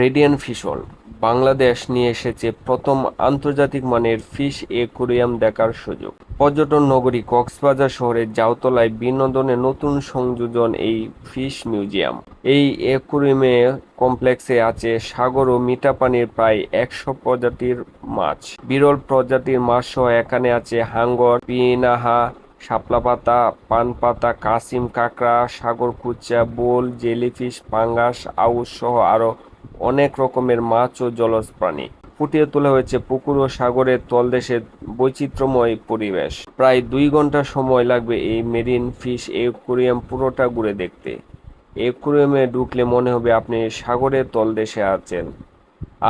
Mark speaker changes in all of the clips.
Speaker 1: Radian ফিশল Bangladesh নিয়ে এসেছে প্রথম আন্তর্জাতিক মানের ফিশ একুরিয়াম দেখার সুযোগ। পর্যটন নগরী কক্সবাজার শহরের জাউতলায় বিনোদনের নতুন সংযোজন এই ফিশ মিউজিয়াম। এই একুরিয়ামে কমপ্লেক্সে আছে সাগর ও মিঠা পানির প্রায় একশো প্রজাতির মাছ। বিরল প্রজাতির মাছ সহ এখানে আছে হাঙ্গর, পিনাহা শাপলা পাতা পান পাতা কাসিম কাঁকড়া, সাগর কুচা বোল, জেলিফিশ, পাঙ্গাস, আউশ সহ আরও অনেক রকমের মাছ ও জলজ প্রাণী। ফুটিয়ে তোলা হয়েছে পুকুর ও সাগরের তলদেশের বৈচিত্র্যময় পরিবেশ। প্রায় দুই ঘণ্টা সময় লাগবে এই মেরিন ফিশ একুরিয়াম পুরোটা ঘুরে দেখতে। একুরিয়ামে ঢুকলে মনে হবে আপনি সাগরের তলদেশে আছেন।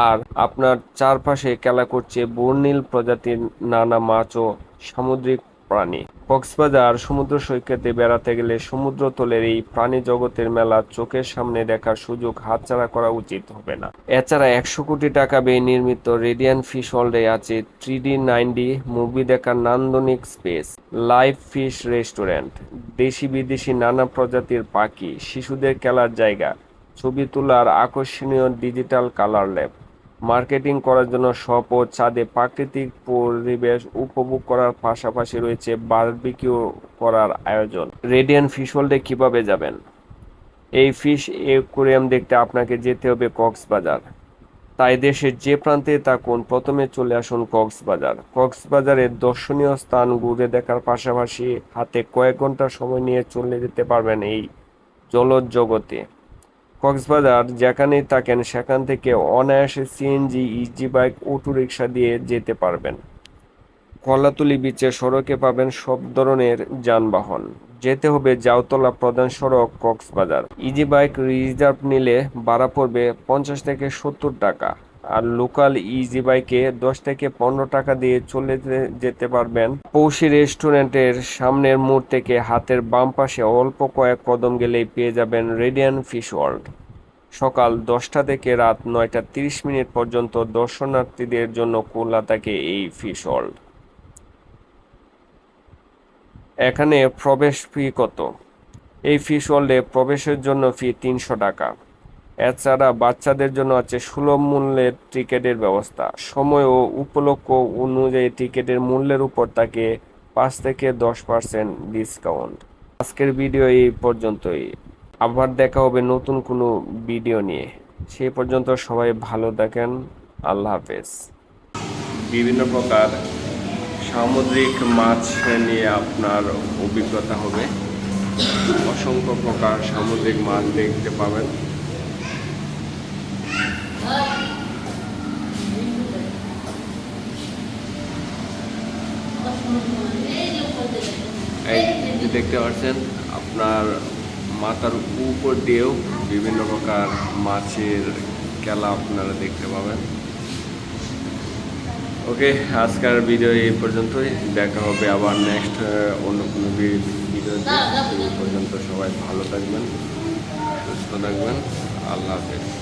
Speaker 1: আর আপনার চারপাশে খেলা করছে বর্ণিল প্রজাতির নানা মাছ ও সামুদ্রিক প্রাণী। কক্সবাজার সমুদ্র সৈকতে বেড়াতে গেলে সমুদ্রতলের এই প্রাণী জগতের মেলা চোখের সামনে দেখার সুযোগ হাতছাড়া করা উচিত হবে না। এছাড়া একশো কোটি টাকা ব্যয়ে নির্মিত রেডিয়ান ফিশ ওয়ার্ল্ডে আছে three D nine D movie দেখার নান্দনিক স্পেস, লাইভ ফিশ রেস্টুরেন্ট, দেশি বিদেশি নানা প্রজাতির পাখি, শিশুদের খেলার জায়গা, ছবি তোলার আকর্ষণীয় ডিজিটাল কালার ল্যাব মার্কেটিং করার জন্য শপ ও ছাদে প্রাকৃতিক পরিবেশ উপভোগ করার পাশাপাশি রয়েছে বারবিকিউ করার আয়োজন। রেডিয়ান ফিশ ওয়ার্ল্ডে কীভাবে যাবেন? এই ফিশ একুরিয়াম দেখতে আপনাকে যেতে হবে কক্সবাজার। তাই দেশের যে প্রান্তে থাকুন, প্রথমে চলে আসুন কক্সবাজার। কক্সবাজারের দর্শনীয় স্থান ঘুরে দেখার পাশাপাশি হাতে কয়েক ঘণ্টা সময় নিয়ে চলে যেতে পারবেন এই জলজ জগতে। কক্সবাজার যেখানেই থাকেন সেখান থেকে অনায়াসে CNG easy bike auto rickshaw দিয়ে যেতে পারবেন। কলাতুলি বিচে সড়কে পাবেন সব ধরনের যানবাহন। যেতে হবে জাউতলা প্রধান সড়ক, কক্সবাজার। ইজি বাইক রিজার্ভ নিলে ভাড়া পড়বে পঞ্চাশ থেকে সত্তর টাকা। আর লোকাল ইজি বাইকে দশ থেকে পনেরো টাকা দিয়ে চলে যেতে পারবেন। পৌষি রেস্টুরেন্টের সামনের মোড় থেকে হাতের বাম পাশে অল্প কয়েক কদম গেলেই পেয়ে যাবেন রেডিয়ান ফিশ ওয়ার্ল্ড সকাল দশটা থেকে রাত নয়টা তিরিশ মিনিট পর্যন্ত দর্শনার্থীদের জন্য খোলা থাকে এই ফিশ ওয়ার্ল্ড এখানে প্রবেশ ফি কত? এই ফিশ ওয়ার্ল্ডে প্রবেশের জন্য ফি তিনশো টাকা। এছাড়া বাচ্চাদের জন্য আছে সুলভ মূল্যের টিকিটের ব্যবস্থা। সময় ও উপলক্ষ অনুযায়ী টিকিটের মূল্যের উপর থাকে পাঁচ থেকে দশ পার্সেন্ট ডিসকাউন্ট। আজকের ভিডিও এই পর্যন্তই। আবার দেখা হবে নতুন কোনো ভিডিও নিয়ে। সেই পর্যন্ত সবাই ভালো থাকেন। আল্লাহ হাফেজ। বিভিন্ন প্রকার সামুদ্রিক মাছ নিয়ে আপনার অভিজ্ঞতা হবে। অসংখ্য প্রকার সামুদ্রিক মাছ দেখতে পাবেন। এই দেখতে পাচ্ছেন, আপনার মাথার উপর দিয়েও বিভিন্ন প্রকার মাছের খেলা আপনারা দেখতে পাবেন। ওকে, আজকের ভিডিও এই পর্যন্তই। দেখা হবে আবার নেক্সট অন্য কোনো ভিডিওতে। এই পর্যন্ত সবাই ভালো থাকবেন, সুস্থ থাকবেন। আল্লাহ হাফেজ।